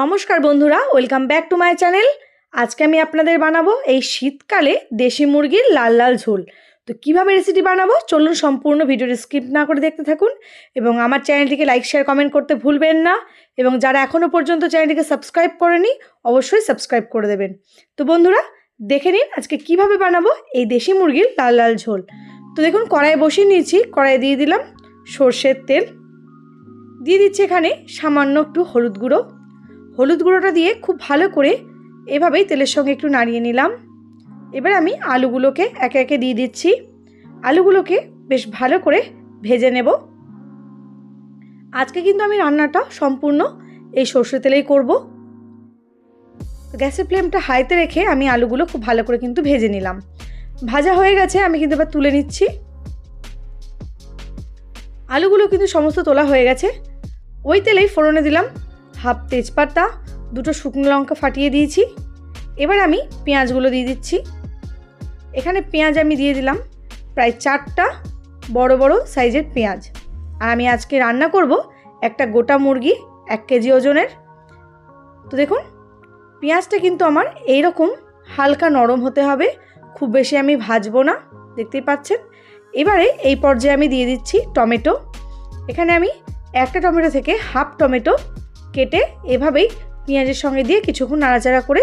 নমস্কার বন্ধুরা, welcome back to my channel. আজকে আমি আপনাদের বানাবো এই শীতকালে দেশি মুরগির লাল লাল ঝোল। তো কীভাবে রেসিপি বানাবো? চলুন সম্পূর্ণ ভিডিওটি স্কিপ না করে দেখতে থাকুন এবং আমার চ্যানেলটিকে লাইক শেয়ার কমেন্ট করতে ভুলবেন না এবং যারা এখনও পর্যন্ত চ্যানেলটিকে সাবস্ক্রাইব করেনি, অবশ্যই সাবস্ক্রাইব করে দেবেন। তো বন্ধুরা, দেখে নিন আজকে কীভাবে বানাবো এই দেশি মুরগির লাল লাল ঝোল। তো দেখুন কড়াই বসিয়ে নিয়েছি কড়াই দিয়ে দিলাম সর্ষের তেল। দিয়ে দিচ্ছি এখানে সামান্য একটু হলুদ গুঁড়ো। হলুদ গুঁড়োটা দিয়ে খুব ভালো করে এভাবেই তেলের সঙ্গে একটু নাড়িয়ে নিলাম। এবার আমি আলুগুলোকে একে একে দিয়ে দিচ্ছি। আলুগুলোকে বেশ ভালো করে ভেজে নেব। আজকে কিন্তু আমি রান্নাটা সম্পূর্ণ এই সর্ষে তেলেই করব। গ্যাসের ফ্লেমটা হাইতে রেখে আমি আলুগুলো খুব ভালো করে কিন্তু ভেজে নিলাম। ভাজা হয়ে গেছে, আমি কিন্তু এবার তুলে নিচ্ছি। আলুগুলো কিন্তু সমস্ত তোলা হয়ে গেছে। ওই তেলেই ফোড়নে দিলাম। হাফ তেজপাতা, দুটো শুকনো লঙ্কা ফাটিয়ে দিয়েছি। এবার আমি পেঁয়াজগুলো দিয়ে দিচ্ছি। এখানে পেঁয়াজ আমি দিয়ে দিলাম প্রায় চারটা বড় বড় সাইজের পেঁয়াজ। আর আমি আজকে রান্না করব একটা গোটা মুরগি, এক কেজি ওজনের। তো দেখুন, পেঁয়াজটা কিন্তু আমার এই রকম হালকা নরম হতে হবে, খুব বেশি আমি ভাজবো না, দেখতেই পাচ্ছেন। এবারে এই পর্যায়ে আমি দিয়ে দিচ্ছি টমেটো। এখানে আমি একটা টমেটো থেকে হাফ টমেটো কেটে এভাবেই পেঁয়াজের সঙ্গে দিয়ে কিছুক্ষণ নাড়াচাড়া করে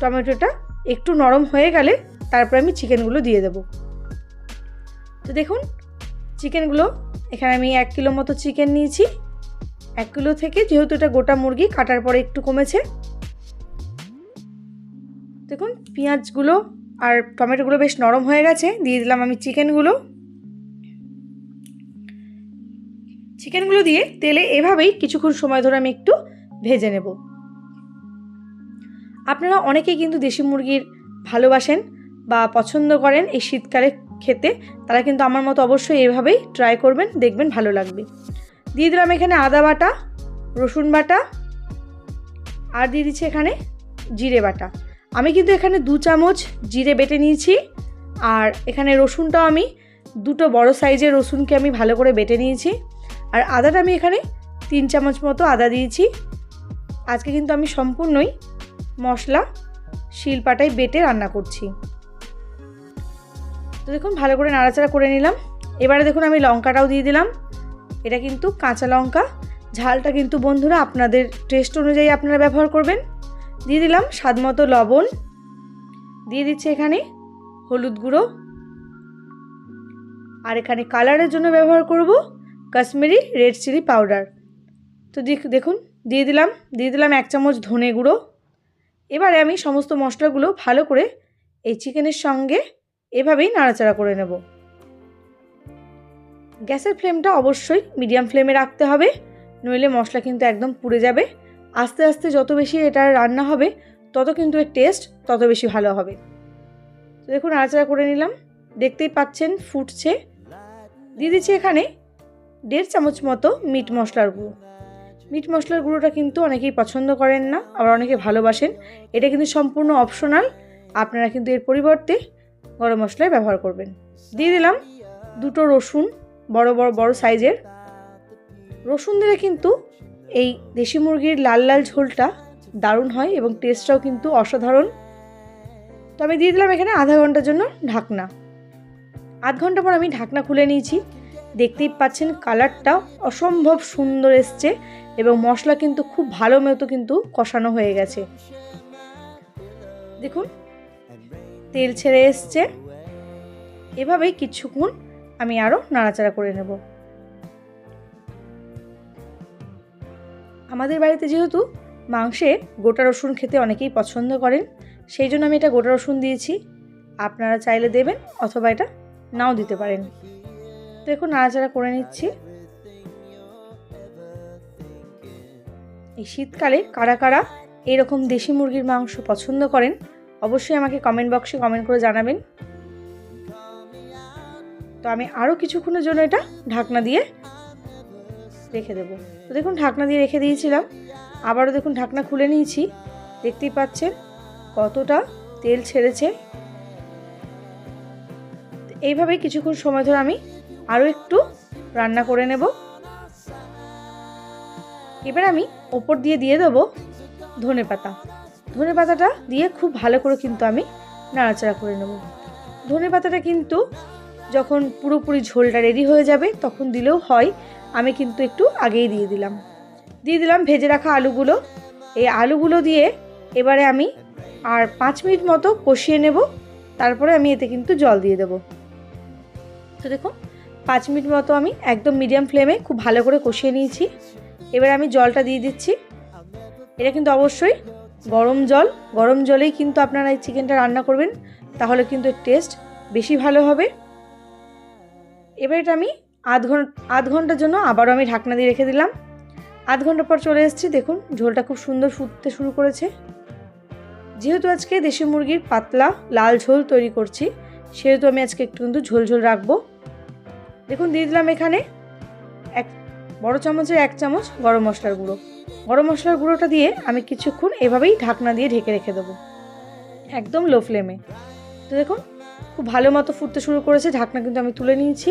টমেটোটা একটু নরম হয়ে গেলে তারপর আমি চিকেনগুলো দিয়ে দেব। তো দেখুন, চিকেনগুলো, এখানে আমি এক কিলো মতো চিকেন নিয়েছি। এক কিলো থেকে যেহেতু এটা গোটা মুরগি, কাটার পরে একটু কমেছে। দেখুন, পেঁয়াজগুলো আর টমেটোগুলো বেশ নরম হয়ে গেছে। দিয়ে দিলাম আমি চিকেনগুলো। চিকেনগুলো দিয়ে তেলে এভাবেই কিছুক্ষণ সময় ধরে আমি একটু ভেজে নেব। আপনারা অনেকেই কিন্তু দেশি মুরগির ভালোবাসেন বা পছন্দ করেন এই শীতকালে খেতে, তারা কিন্তু আমার মতো অবশ্যই এভাবেই ট্রাই করবেন, দেখবেন ভালো লাগবে। দিয়ে দিলাম এখানে আদা বাটা, রসুন বাটা, আর দিয়ে দিচ্ছি এখানে জিরে বাটা। আমি কিন্তু এখানে দু চামচ জিরে বেটে নিয়েছি, আর এখানে রসুনটাও আমি দুটো বড় সাইজের রসুনকে আমি ভালো করে বেটে নিয়েছি। আর আদাটা আমি এখানে তিন চামচ মতো আদা দিয়েছি। আজকে কিন্তু আমি সম্পূর্ণই মশলা শিলপাটায় বেটে রান্না করছি। তো দেখুন, ভালো করে নাড়াচাড়া করে নিলাম। এবারে দেখুন, আমি লঙ্কাটাও দিয়ে দিলাম। এটা কিন্তু কাঁচা লঙ্কা। ঝালটা কিন্তু বন্ধুরা আপনাদের টেস্ট অনুযায়ী আপনারা ব্যবহার করবেন। দিয়ে দিলাম স্বাদ মতো লবণ। দিয়ে দিচ্ছি এখানে হলুদ গুঁড়ো। আর এখানে কালারের জন্য ব্যবহার করব কাশ্মীরি রেড চিলি পাউডার। তো দেখুন, দিয়ে দিলাম দিয়ে দিলাম এক চামচ ধনে গুঁড়ো। এবারে আমি সমস্ত মশলাগুলো ভালো করে এই চিকেনের সঙ্গে এভাবেই নাড়াচাড়া করে নেব। গ্যাসের ফ্লেমটা অবশ্যই মিডিয়াম ফ্লেমে রাখতে হবে, নইলে মশলা কিন্তু একদম পুড়ে যাবে। আস্তে আস্তে যত বেশি এটা রান্না হবে, তত কিন্তু এর টেস্ট তত বেশি ভালো হবে। তো দেখুন, নাড়াচাড়া করে নিলাম। দেখতেই পাচ্ছেন, ফুটছে। দিয়ে দিচ্ছি এখানে দেড় চামচ মতো মিট মশলার গুঁড়ো। মিট মশলার গুঁড়োটা কিন্তু অনেকেই পছন্দ করেন না, আবার অনেকে ভালোবাসেন। এটা কিন্তু সম্পূর্ণ অপশনাল আপনারা কিন্তু এর পরিবর্তে গরম মশলায় ব্যবহার করবেন। দিয়ে দিলাম দুটো রসুন, বড় বড় বড় সাইজের। রসুন দিলে কিন্তু এই দেশি মুরগির লাল লাল ঝোলটা দারুণ হয় এবং টেস্টটাও কিন্তু অসাধারণ। তো আমি দিয়ে দিলাম এখানে আধা ঘণ্টার জন্য ঢাকনা। আধ ঘণ্টা পর আমি ঢাকনা খুলে নিয়েছি। দেখতেই পাচ্ছেন কালারটা অসম্ভব সুন্দর এসছে এবং মশলা কিন্তু খুব ভালো মতো কিন্তু কষানো হয়ে গেছে। দেখুন, তেল ছেড়ে এসছে। এভাবেই কিছুক্ষণ আমি আরও নাড়াচাড়া করে নেব। আমাদের বাড়িতে যেহেতু মাংসে গোটা রসুন খেতে অনেকেই পছন্দ করেন, সেই জন্য আমি এটা গোটা রসুন দিয়েছি। আপনারা চাইলে দেবেন অথবা এটা নাও দিতে পারেন। দেখুন নাড়াচাড়া করে নিচ্ছি। এই শীতকালে কারা কারা এরকম দেশি মুরগির মাংস পছন্দ করেন, অবশ্যই আমাকে কমেন্ট বক্সে কমেন্ট করে জানাবেন। তো আমি আরও কিছুক্ষণের জন্য এটা ঢাকনা দিয়ে রেখে দেবো। তো দেখুন ঢাকনা দিয়ে রেখে দিয়েছিলাম, আবারও দেখুন ঢাকনা খুলে নিয়েছি। দেখতেই পাচ্ছেন কতটা তেল ছেড়েছে। এইভাবেই কিছুক্ষণ সময় ধরে আমি আরও একটু রান্না করে নেব। এবার আমি ওপর দিয়ে দিয়ে দেবো ধনে পাতা। ধনে পাতাটা দিয়ে খুব ভালো করে কিন্তু আমি নাড়াচাড়া করে নেব। ধনে পাতাটা কিন্তু যখন পুরোপুরি ঝোলটা রেডি হয়ে যাবে তখন দিলেও হয়, আমি কিন্তু একটু আগেই দিয়ে দিলাম। দিয়ে দিলাম ভেজে রাখা আলুগুলো। এই আলুগুলো দিয়ে এবারে আমি আর পাঁচ মিনিট মতো কষিয়ে নেব। তারপরে আমি এতে কিন্তু জল দিয়ে দেবো। তো দেখুন পাঁচ মিনিট মতো আমি একদম মিডিয়াম ফ্লেমে খুব ভালো করে কষিয়ে নিয়েছি। এবার আমি জলটা দিয়ে দিচ্ছি। এটা কিন্তু অবশ্যই গরম জল। গরম জলেই কিন্তু আপনারা এই চিকেনটা রান্না করবেন, তাহলে কিন্তু টেস্ট বেশি ভালো হবে। এবার এটা আমি আধ ঘণ্টা আধ ঘণ্টার জন্য আবারও আমি ঢাকনা দিয়ে রেখে দিলাম। আধ ঘণ্টা পর চলে এসেছি, দেখুন ঝোলটা খুব সুন্দর ফুটতে শুরু করেছে। যেহেতু আজকে দেশি মুরগির পাতলা লাল ঝোল তৈরি করছি, সেহেতু আমি আজকে একটু কিন্তু ঝোল ঝোল রাখব। দেখুন দিয়ে দিলাম এখানে এক বড় চামচের এক চামচ গরম মশলার গুঁড়ো। গরম মশলার গুঁড়োটা দিয়ে আমি কিছুক্ষণ এভাবেই ঢাকনা দিয়ে ঢেকে রেখে দেবো। একদম লো ফ্লেমে। তো দেখুন, খুব ভালো মতো ফুটতে শুরু করেছে। ঢাকনা কিন্তু আমি তুলে নিয়েছি।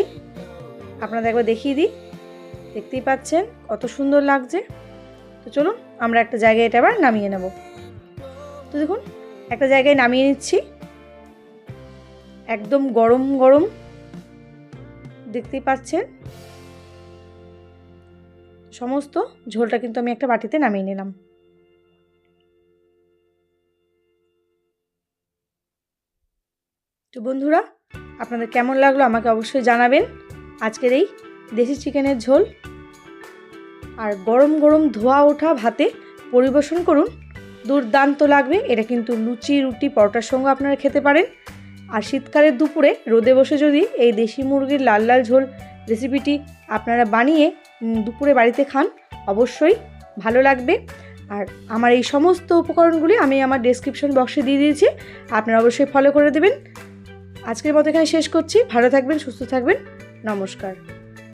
আপনাদের একবার দেখিয়ে দিই। দেখতেই পাচ্ছেন কত সুন্দর লাগছে। তো চলুন, আমরা একটা জায়গায় এটা আবার নামিয়ে নেব। তো দেখুন, একটা জায়গায় নামিয়ে নিচ্ছি। একদম গরম গরম দেখতেই পাচ্ছেন? সমস্ত ঝোলটা কিন্তু আমি একটা বাটিতে নামিয়ে নিলাম। তো বন্ধুরা, আপনাদের কেমন লাগল আমাকে অবশ্যই জানাবেন। আজকের এই দেশি চিকেনের ঝোল। আর গরম গরম ধোয়া ওঠা ভাতে পরিবেশন করুন। দুর্দান্ত লাগবে। এটা কিন্তু লুচি, রুটি, পরোটার সঙ্গে আপনারা খেতে পারেন। আর শীতকালের দুপুরে রোদে বসে যদি এই দেশি মুরগির লাল লাল ঝোল রেসিপিটি আপনারা বানিয়ে দুপুরে বাড়িতে খান, অবশ্যই ভালো লাগবে। আর আমার এই সমস্ত উপকরণগুলি আমি আমার ডেসক্রিপশন বক্সে দিয়ে দিয়েছি, আপনারা অবশ্যই ফলো করে দেবেন। আজকের মতো এখানে শেষ করছি। ভালো থাকবেন, সুস্থ থাকবেন। নমস্কার।